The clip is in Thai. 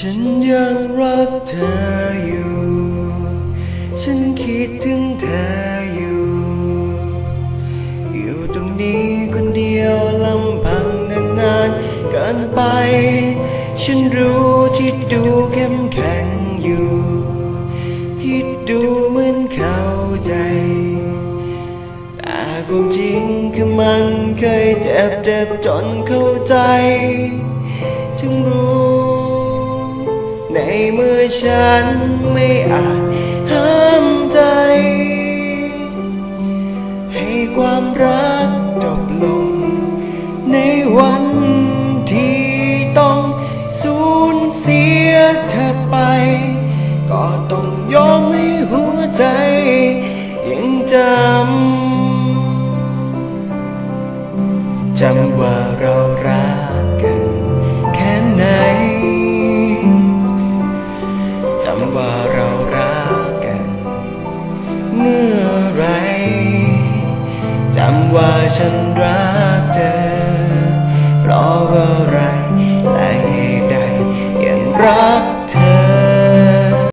ฉันยังรักเธออยู่ ฉันคิดถึงเธออยู่ อยู่ตรงนี้คนเดียวลำพังนานๆเกินไป ฉันรู้ที่ดูเข้มแข็งอยู่ ที่ดูเหมือนเข้าใจ แต่ความจริงคือมันเคยเจ็บเจ็บจนเข้าใจจึงรู้ ในเมื่อฉันไม่อาจห้ามใจ ให้ความรักจบลง ในวันที่ต้องสูญเสียเธอไป ก็ต้องยอมให้หัวใจ ยังจำจำว่าเรา ว่าฉันรักเธอ เพราะอะไรและเหตุใดยังรัก